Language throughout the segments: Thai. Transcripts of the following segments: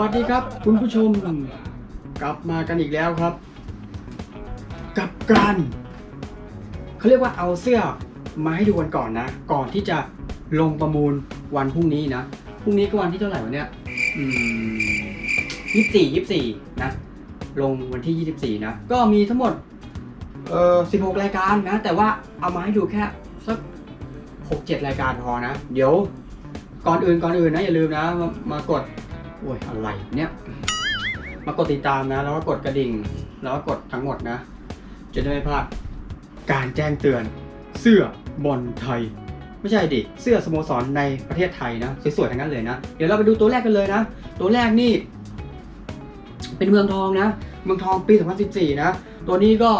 วัสดีครับ คุณผู้ชม กลับมากันอีกแล้วครับ กับการเขาเรียกว่าเอาเสื้อมาให้ดูกันก่อนนะ ก่อนที่จะลงประมูลวันพรุ่งนี้นะพรุ่งนี้ก็วันที่เท่าไหร่วะเนี่ยยี่สิบสี่ยี่สิบสี่นะ ลงวันที่ยี่สิบสี่นะ ก็มีทั้งหมด เออสิบหกรายการนะ แต่ว่าเอามาให้ดูแค่สักหกเจ็ดรายการพอนะ เดี๋ยว ก่อนอื่นก่อนอื่นนะอย่าลืมนะ มามากด โอ้ยอะไรเนี่ย มากดติดตามนะ แล้วก็กดกระดิ่ง แล้วก็กดทั้งหมดนะ จะได้ไม่พลาดการแจ้งเตือน เสื้อบอลไทย ไม่ใช่ดิ เสื้อสโมสรในประเทศไทยนะ สวยๆทั้งนั้นเลยนะ เดี๋ยวเราไปดูตัวแรกกันเลยนะ ตัวแรกนี่ เป็นเมืองทองนะ เมืองทองปี 2014 นะ ตัวนี้ก็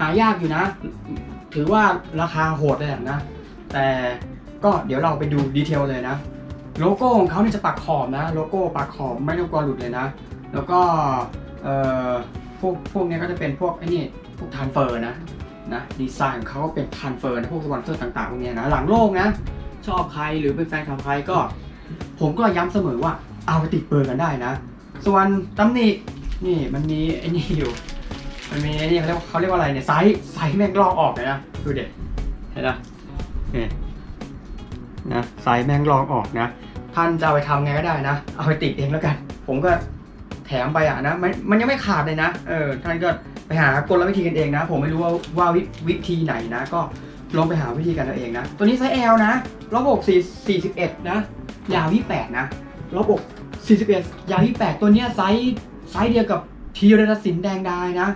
หายากอยู่นะ ถือว่าราคาโหดเลยนะ แต่ก็เดี๋ยวเราไปดูดีเทลเลยนะ โลโก้ของเขาเนี่ยจะปักขอบนะ โลโก้ปักขอบไม่ต้องกลัวหลุดเลยนะ แล้วก็เอ่อพวกพวกเนี้ยก็จะเป็นพวกไอ้นี่พวกทานเฟอร์นะนะดีไซน์ของเขาก็เป็นทานเฟอร์นะพวกสปอนเซอร์ต่างๆพวกเนี้ยนะหลังโลกนะ ชอบใครหรือเป็นแฟนคลับใครก็ ผมก็ย้ำเสมอว่าเอาไปติดเบอร์กันได้นะ ส่วนตำหนินี่มันมีไอ้นี่อยู่ มันมีไอ้นี่เขาเรียกเขาเรียกว่าอะไรเนี่ยไซส์ไซส์แม่งลอกออกเลยนะดูเด็ดเห็นปะนี่นะไซส์แม่งลอกออกนะ ท่านจะเอาไปทำไงก็ได้นะ เอาไปติดเองแล้วกัน ผมก็แถมไปอะนะมันมันยังไม่ขาดเลยนะเออท่านก็ไปหากลวิธีกันเองนะ ผมไม่รู้ว่าว่าวิวิธีไหนนะ ก็ลองไปหาวิธีกันเอาเองนะ ตัวนี้ไซส์ L นะรอบอก4 41นะ ยาว28นะรอบอก41ยาว28ตัวเนี้ยไซส์ไซส์เดียวกับทีรดสินแดงดายนะ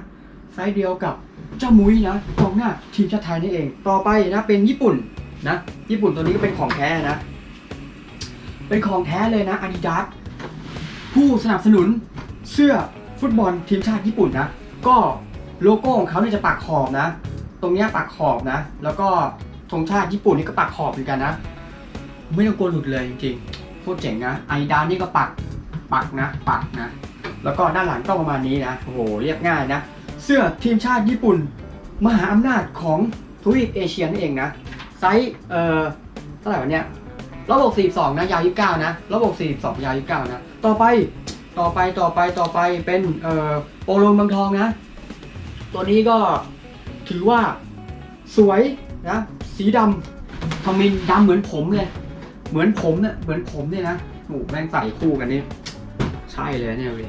ไซส์เดียวกับเจ้ามุ้ยนะกองหน้าทีมชาติไทยนี่เอง ต่อไปนะเป็นญี่ปุ่นนะ ญี่ปุ่นตัวนี้ก็เป็นของแท้นะ เป็นของแท้เลยนะ Adidas ผู้สนับสนุนเสื้อฟุตบอลทีมชาติญี่ปุ่นนะ ก็โลโก้ของเขาเนี่ยจะปักขอบนะ ตรงเนี้ยปักขอบนะ แล้วก็ธงชาติญี่ปุ่นนี่ก็ปักขอบเหมือนกันนะ ไม่ต้องกลัวหลุดเลยจริงๆโคตรเจ๋งนะไอดานี่ก็ปักปักนะปักนะ แล้วก็ด้านหลังก็ประมาณนี้นะโอ้โหเรียบง่ายนะ เสื้อทีมชาติญี่ปุ่น มหาอำนาจของทวีปเอเชียนั่นเองนะไซส์เอ่อเท่าไหร่วะเนี่ย ระบบ42นะยาว29นะระบบ42ยาว29นะต่อไปต่อไปต่อไปต่อไปเป็นเอ่อโปโลเมืองทองนะ ตัวนี้ก็ถือว่าสวยนะ สีดำทมินดำเหมือนผมเลย เหมือนผมเนี่ยเหมือนผมเนี่ยนะโอ้แม่งใส่คู่กันนี่ใช่เลยเนี่ยเว้ย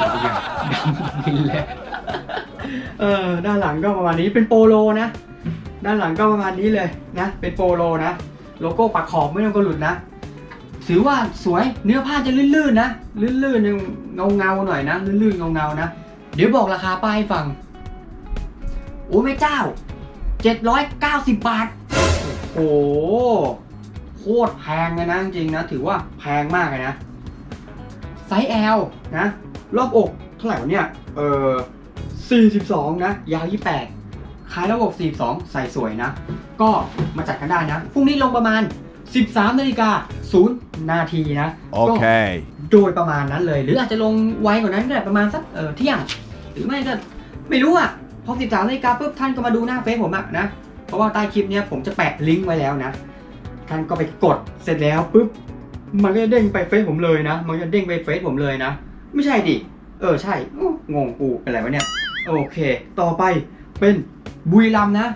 ดำอย่างดำมินเลยเออด้านหลังก็ประมาณนี้เป็นโปโลนะ ด้านหลังก็ประมาณนี้เลยนะ เป็นโปโลนะ โลโก้ปักขอบไม่ต้องกระหลุดนะ ถือว่าสวยเนื้อผ้าจะลื่นๆนะ ลื่นๆเงาเงาๆหน่อยนะ ลื่นๆเงาเงาๆนะ เดี๋ยวบอกราคาป้ายให้ฟัง โอ้แม่เจ้า 790 บาท โอ้โหโคตรแพงเลยนะจริงนะ ถือว่าแพงมากเลยนะ ไซส์ L นะ รอบอกเท่าไหร่วะเนี่ย เออ42 นะ ยาว 28 ขายระบบ 42 ใส่สวยนะ ก็มาจัดกันได้นะ พรุ่งนี้ลงประมาณ 13นาฬิกา0นาทีนะก็ Okay. โดยประมาณนั้นเลย หรืออาจจะลงไวกว่านั้นก็ได้ประมาณสักเออเที่ยง หรือไม่ก็ไม่รู้อะ พอ 13นาฬิกาปุ๊บท่านก็มาดูหน้าเฟซผมอะนะ เพราะว่าใต้คลิปเนี้ยผมจะแปะลิงก์ไว้แล้วนะ ท่านก็ไปกดเสร็จแล้วปุ๊บ มันก็จะเด้งไปเฟซผมเลยนะ มันก็จะเด้งไปเฟซผมเลยนะ ไม่ใช่ดิ เออใช่โอ้งงกูเป็นไรวะเนี่ย โอเค ต่อไปเป็น บุรีรัมนะ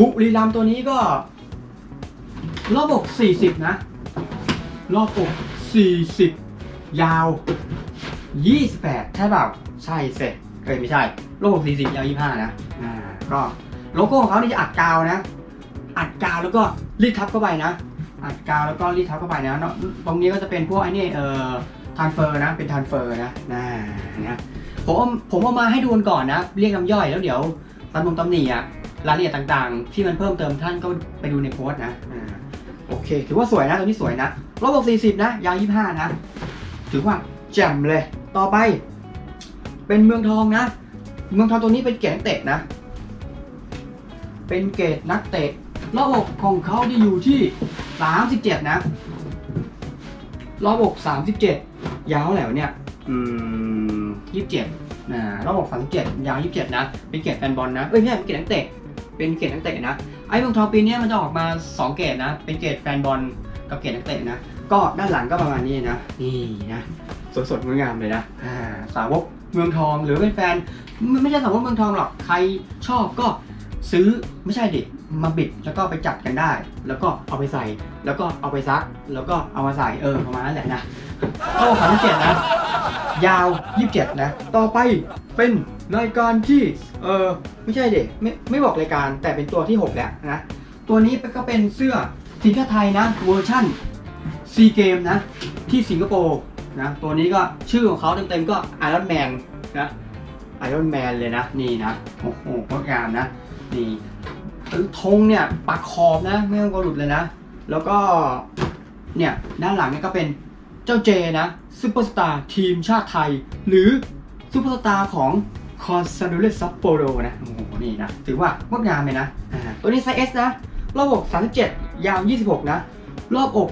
บุรีรัมตัวนี้ก็ รอบอก40นะ รอบอก40ยาว28ใช่เปล่า ใช่เสร็จเอ้ยไม่ใช่ รอบอก40ยาว25นะ อ่า ก็โลโก้ของเขานี่จะอัดกาวนะ อัดกาวแล้วก็รีดทับเข้าไปนะ อัดกาวแล้วก็รีดทับเข้าไปนะตรงนี้ก็จะเป็นพวกไอ้นี่เอ่อทานเฟอร์นะ เป็นทานเฟอร์นะน่านะ ผมผมเอามาให้ดูกันก่อนนะ เรียกน้ำย่อยแล้วเดี๋ยวตำนงตำหนิอะรายละเอียดต่างๆ ที่มันเพิ่มเติมท่านก็ไปดูในโพสต์นะอ่าโอเค ถือว่าสวยนะตัวนี้สวยนะรอบวกสี่สิบนะ ยาวยี่ห้านะ ถือว่าแจ่มเลย ต่อไป เป็นเมืองทองนะ เมืองทองตัวนี้เป็นเกรดนักเตะนะ เป็นเกรดนักเตะระบบของเขาจะอยู่ที่ 37 นะระบบ37 ยาวเท่าไหร่วเนี่ย อืม 27นะระบบ37ยาว27นะ เป็นเกียรดแฟนบอลนะเอ้ยไม่ใช่เป็นเกรดนักเตะเป็นเกียรดนักเตะนะไอ้เมืองทองปีนี้มันจะออกมา2เกียรดนะ เป็นเกียรดแฟนบอลกับเกียรดนักเตะนะ ก็ด้านหลังก็ประมาณนี้นะนี่นะสดๆงดงามเลยนะอ่าสาวกเมืองทองหรือเป็นแฟนไม่ไม่ใช่สาวกเมืองทองหรอกใครชอบก็ซื้อไม่ใช่ดิมาบิดแล้วก็ไปจัดกันได้ แล้วก็เอาไปใส่ แล้วก็เอาไปซัก แล้วก็เอามาใส่เออประมาณนั้นแหละนะ เข้าสามสิบเจ็ดนะ ยาว 27 นะ ต่อไปเป็นรายการที่ เออไม่ใช่เด็กไม่ไม่บอกรายการแต่เป็นตัวที่ 6 แล้วนะ ตัวนี้ก็เป็นเสื้อทีมชาติไทยนะ เวอร์ชั่นซีเกมนะ ที่สิงคโปร์นะตัวนี้ก็ชื่อของเขาเต็มๆก็ Iron Man นนะ Iron Man เลยนะ นี่นะ โอ้โหงดงามนะ นี่ธงเนี่ยปักขอบนะ ไม่ต้องกลัวหลุดเลยนะ แล้วก็เนี่ยด้านหลังเนี่ยก็เป็น เจ้าเจนะซูเปอร์สตาร์ทีมชาติไทย หรือซูเปอร์สตาร์ของคอนซาดูเลสซัปโปโรนะโอ้โหนี่นะ ถือว่างดงามเลยนะตัวนี้ไซส์ S นะ รอบอก 37 ยาว 26 นะ รอบอก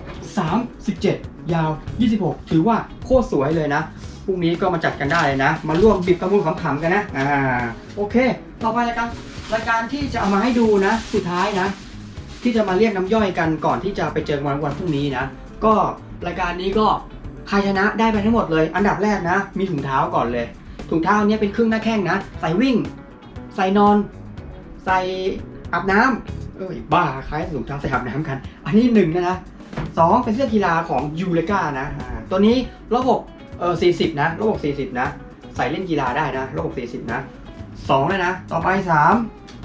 37 ยาว 26 ถือว่าโคตรสวยเลยนะพรุ่งนี้ก็มาจัดกันได้เลยนะ มาร่วมบิดประมูลขำๆกันนะ อ่า โอเค ต่อไปรายการรายการที่จะเอามาให้ดูนะ สุดท้ายนะ ที่จะมาเรียกน้ำย่อยกันก่อนที่จะไปเจอกันวันวันพรุ่งนี้นะ ก็รายการนี้ก็ใครชนะได้ไปทั้งหมดเลย อันดับแรกนะ มีถุงเท้าก่อนเลย ถุงเท้าเนี้ยเป็นครึ่งหน้าแข้งนะ ใส่วิ่ง ใส่นอน ใส่อาบน้ำเอ้ยบ้าคล้ายถุงเท้าใส่อาบน้ำกัน อันนี้หนึ่งนะนะสองเป็นเสื้อกีฬาของยูเลกานะ ตัวนี้ระบบเออสี่สิบนะ ระบบสี่สิบนะ ใส่เล่นกีฬาได้นะ ระบบสี่สิบนะสองเลยนะ ต่อไปสาม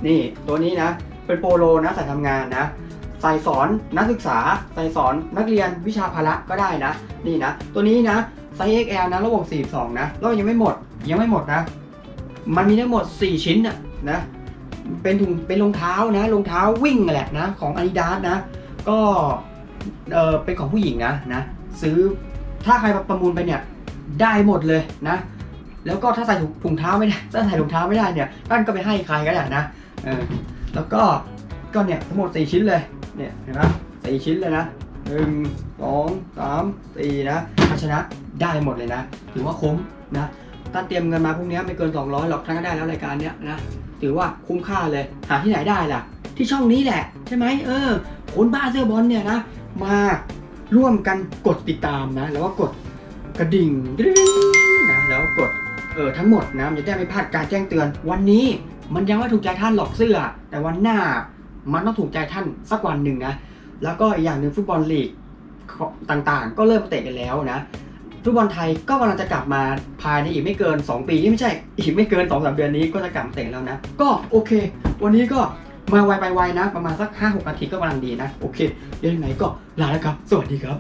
นี่ตัวนี้นะ เป็นโปโลนะใส่ทำงานนะใส่สอนนักศึกษาใส่สอนนักเรียนวิชาพละก็ได้นะ นี่นะ ตัวนี้นะไซส์ XL นะระบบ 42 นะแล้วยังไม่หมดยังไม่หมดนะ มันมีทั้งหมด 4 ชิ้นนะนะเป็นถุงเป็นรองเท้านะรองเท้าวิ่งกันแหละนะ ของ Adidas นะ ก็เออเป็นของผู้หญิงนะนะซื้อถ้าใครประมูลไปเนี่ยได้หมดเลยนะ แล้วก็ถ้าใส่ถุงถุงเท้าไม่ได้ถ้าใส่ถุงเท้าไม่ได้เนี่ยนั่นก็ไปให้ใครก็ได้นะเออ แล้วก็ก็เนี่ยทั้งหมด 4 ชิ้นเลยเนี่ยเห็นไหมสี่ชิ้นเลยนะหนึ่งสองสามสี่นะถ้าชนะได้หมดเลยนะ ถือว่าคุ้มนะตั้งเตรียมเงินมาพรุ่งนี้ไม่เกิน 200หรอกท่านก็ได้แล้วรายการเนี้ยนะถือว่าคุ้มค่าเลยหาที่ไหนได้ล่ะ ที่ช่องนี้แหละใช่ไหมเออคนบ้าเสื้อบอลเนี่ยนะมาร่วมกันกดติดตามนะ แล้วก็กดกระดิ่งนะแล้วก็กดเออทั้งหมดนะจะได้ไม่พลาดการแจ้งเตือนวันนี้ มันยังไม่ถูกใจท่านหรอกเสื้อ แต่วันหน้ามันต้องถูกใจท่านสักวันหนึ่งนะ แล้วก็อีกอย่างหนึ่งฟุตบอลลีกต่างๆ ก็เริ่มเตะกันแล้วนะ ฟุตบอลไทยก็กำลังจะกลับมาภายในอีกไม่เกิน 2 ปีไม่ใช่ อีกไม่เกิน2อสเดือนนี้ก็จะกลับมาเตะแล้วนะ ก็โอเค วันนี้ก็มาไวไปไวนะ ประมาณสัก 5-6 นาทีก็กำลังดีนะ โอเค เดี๋ยวยังไงก็ลาแล้วครับ สวัสดีครับ